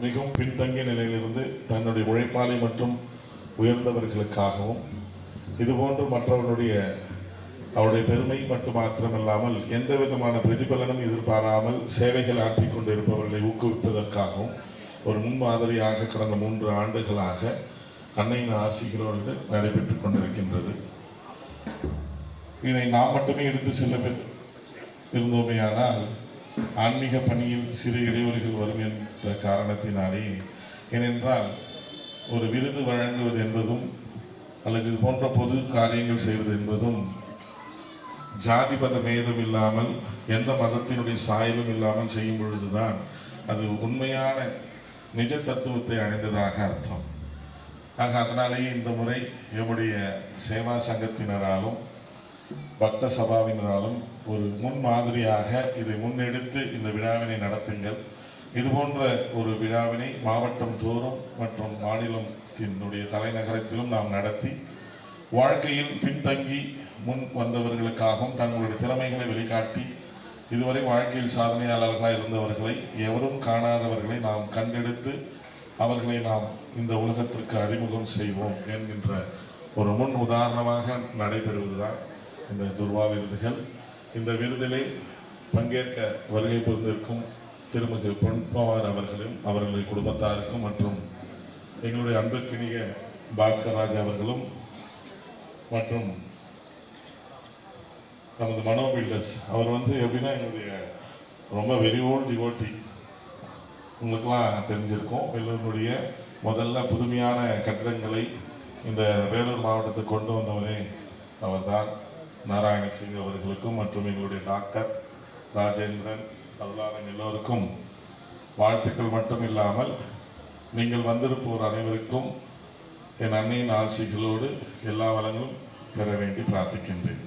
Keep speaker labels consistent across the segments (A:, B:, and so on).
A: மிகவும் பின்தங்கிய நிலையிலிருந்து தன்னுடைய உழைப்பாளி மற்றும் உயர்ந்தவர்களுக்காகவும் இதுபோன்று மற்றவர்களுடைய அவருடைய பெருமை மட்டும் மாத்திரமல்லாமல் எந்த விதமான பிரதிபலனும் எதிர்பாராமல் சேவைகள் ஆற்றிக் கொண்டிருப்பவர்களை ஊக்குவிப்பதற்காகவும் ஒரு முன்மாதிரியாக கடந்த மூன்று ஆண்டுகளாக அன்னையின் ஆசிகளோடு நடைபெற்றுக் கொண்டிருக்கின்றது. இதை நாம் மட்டுமே எடுத்து செல்ல இருந்தோமே இருந்தோமேயானால் ஆன்மீக பணியில் சிறு இடைவெளிகள் வரும் என்ற காரணத்தினாலே ஏனென்றால் ஒரு விருது வழங்குவது என்பதும் அல்லது இது போன்ற பொது காரியங்கள் செய்வது என்பதும் ஜாதி மத மேதம் இல்லாமல் எந்த மதத்தினுடைய சாயலும் இல்லாமல் செய்யும் பொழுதுதான் அது உண்மையான நிஜ தத்துவத்தை அடைந்ததாக அர்த்தம். ஆக அதனாலேயே இந்த முறை எம்முடைய சேவா சங்கத்தினராலும் பக்த சபாவினராலும் ஒரு முன் மாதிரியாக இதை முன்னெடுத்து இந்த விழாவினை நடத்துங்கள். இது போன்ற ஒரு விழாவினை மாவட்டம் தோறும் மற்றும் மாநிலத்தினுடைய தலைநகரத்திலும் நாம் நடத்தி வாழ்க்கையில் பின்தங்கி முன் வந்தவர்களுக்காகவும் தங்களுடைய திறமைகளை வெளிக்காட்டி இதுவரை வாழ்க்கையில் சாதனையாளர்களாக இருந்தவர்களை எவரும் காணாதவர்களை நாம் கண்டெடுத்து அவர்களை நாம் இந்த உலகத்திற்கு அறிமுகம் செய்வோம் என்கின்ற ஒரு முன் உதாரணமாக நடைபெறுவதுதான் இந்த துர்வா விருதுகள் இந்த விருதிலே பங்கேற்க வருகை புரிந்திருக்கும் திருமதி பொன்பவார் அவர்களும் அவர்களுடைய குடும்பத்தாருக்கும் மற்றும் எங்களுடைய அன்புக்கிணிய பாஸ்கர் அவர்களும் மற்றும் நமது மனோ பில்டர்ஸ். அவர் வந்து எப்படின்னா எங்களுடைய ரொம்ப வெரி ஓல்ட் டிவோட்டி உங்களுக்கெல்லாம் தெரிஞ்சிருக்கும். எல்லோருடைய முதல்ல புதுமையான கட்டிடங்களை இந்த வேலூர் மாவட்டத்துக்கு கொண்டு வந்தவரே அவர்தான். சிங் அவர்களுக்கும் மற்றும் எங்களுடைய டாக்டர் ராஜேந்திரன் அருளாளன் எல்லோருக்கும் வாழ்த்துக்கள் மட்டும் இல்லாமல் நீங்கள் வந்திருப்போர் அனைவருக்கும் என் அன்னையின் ஆசிகளோடு எல்லா வளங்களும் பெற வேண்டி பிரார்த்திக்கின்றேன்.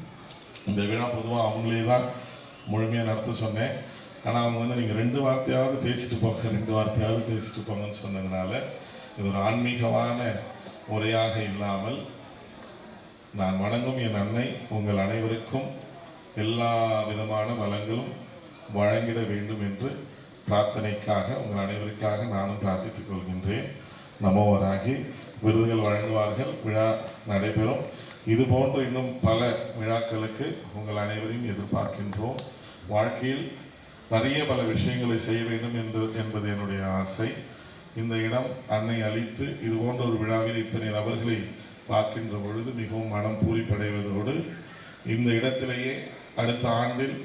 A: இந்த விழா பொதுவாக அவங்களே தான் முழுமையாக நடத்த சொன்னேன். ஆனால் அவங்க வந்து நீங்கள் ரெண்டு வார்த்தையாவது பேசிட்டு போங்க ரெண்டு வார்த்தையாவது பேசிட்டு போங்கன்னு சொன்னதுனால இது ஒரு ஆன்மீகமான முறையாக இல்லாமல் நான் வணங்கும் என் அன்னை உங்கள் அனைவருக்கும் எல்லா விதமான வளங்களும் வழங்கிட வேண்டும் என்று பிரார்த்தனைக்காக உங்கள் அனைவருக்காக நானும் பிரார்த்தித்துக் கொள்கின்றேன். நம்மவராகி விருதுகள் வழங்குவார்கள். விழா நடைபெறும். இது போன்ற இன்னும் பல விழாக்களுக்கு உங்கள் அனைவரையும் எதிர்பார்க்கின்றோம். வாழ்க்கையில் நிறைய பல விஷயங்களை செய்ய வேண்டும் என்று என்பது என்னுடைய ஆசை. இந்த இடம் அன்னை அளித்து இது போன்ற ஒரு விழாவில் இத்தனை நபர்களை பார்க்கின்ற பொழுது மிகவும் மனம் பூரிப்படைவதோடு இந்த இடத்திலேயே அடுத்த ஆண்டில்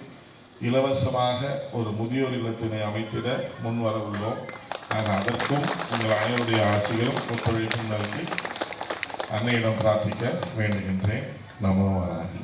A: இலவசமாக ஒரு முதியோர் இல்லத்தினை அமைத்திட முன்வர உள்ளோம் ஆக அதற்கும் உங்கள் அனைவருடைய ஆசைகளும் ஒத்துழைப்பும் நல்கி அன்னையிடம் பிரார்த்திக்க வேண்டுகின்றேன். நமோ வராகி.